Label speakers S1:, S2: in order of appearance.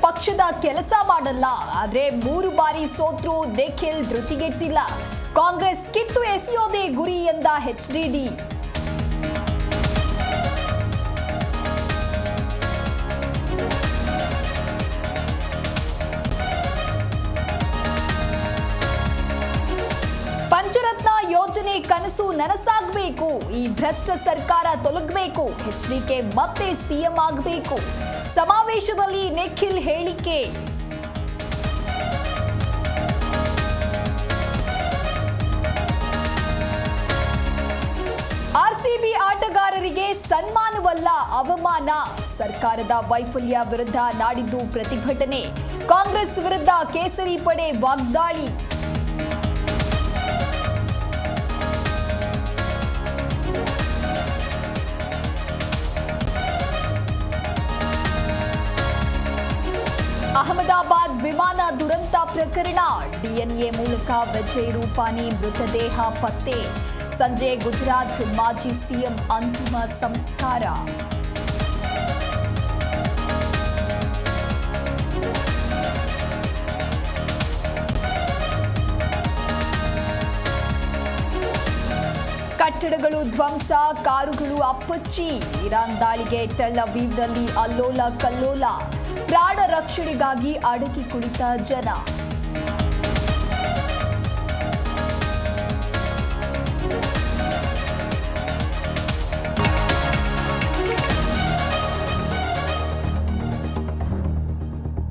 S1: ಪಕ್ಷದ ಕೆಲಸ ಮಾಡಲ್ಲ. ಆದ್ರೆ ಮೂರು ಬಾರಿ ಸೋತ್ರು ನಿಖಿಲ್ ಧೃತಿಗೆಟ್ಟಿಲ್ಲ. ಕಾಂಗ್ರೆಸ್ ಕಿತ್ತು ಎಸೆಯೋದೇ ಗುರಿ ಎಂದ ಎಚ್ಡಿಡಿ ಕನಸು ನನಸಾಗಬೇಕು. ಈ ಭ್ರಷ್ಟ ಸರ್ಕಾರ ತೊಲಗಬೇಕು. ಎಚ್ಡಿಕೆ ಮತ್ತೆ ಸಿಎಂ ಆಗಬೇಕು. ಸಮಾವೇಶದಲ್ಲಿ ನಿಖಿಲ್ ಹೇಳಿಕೆ. ಆರ್ಸಿಬಿ ಆಟಗಾರರಿಗೆ ಸನ್ಮಾನವಲ್ಲ ಅವಮಾನ. ಸರ್ಕಾರದ ವೈಫಲ್ಯ ವಿರುದ್ಧ ನಾಡಿದ್ದು ಪ್ರತಿಭಟನೆ. ಕಾಂಗ್ರೆಸ್ ವಿರುದ್ಧ ಕೇಸರಿ ಪಡೆ ವಾಗ್ದಾಳಿ. ಅಹಮದಾಬಾದ್ ವಿಮಾನ ದುರಂತ ಪ್ರಕರಣ ಡಿಎನ್ಎ ಮೂಲಕ ವಿಜಯ್ ರೂಪಾನಿ ಮೃತದೇಹ ಪತ್ತೆ ಸಂಜೆ ಗುಜರಾತ್ ಮಾಜಿ ಸಿಎಂ ಅಂತಿಮ ಸಂಸ್ಕಾರ ಕಟ್ಟಡಗಳು ಧ್ವಂಸ, ಕಾರುಗಳು ಅಪ್ಪಚ್ಚಿ. ಇರಾನ್ ದಾಳಿಗೆ ಟೆಲ್ ಅವೀವ್ನಲ್ಲಿ ಅಲ್ಲೋಲ ಕಲ್ಲೋಲ. ಪ್ರಾಣ ರಕ್ಷಣೆಗಾಗಿ ಅಡಗಿ ಕುಳಿತ ಜನ.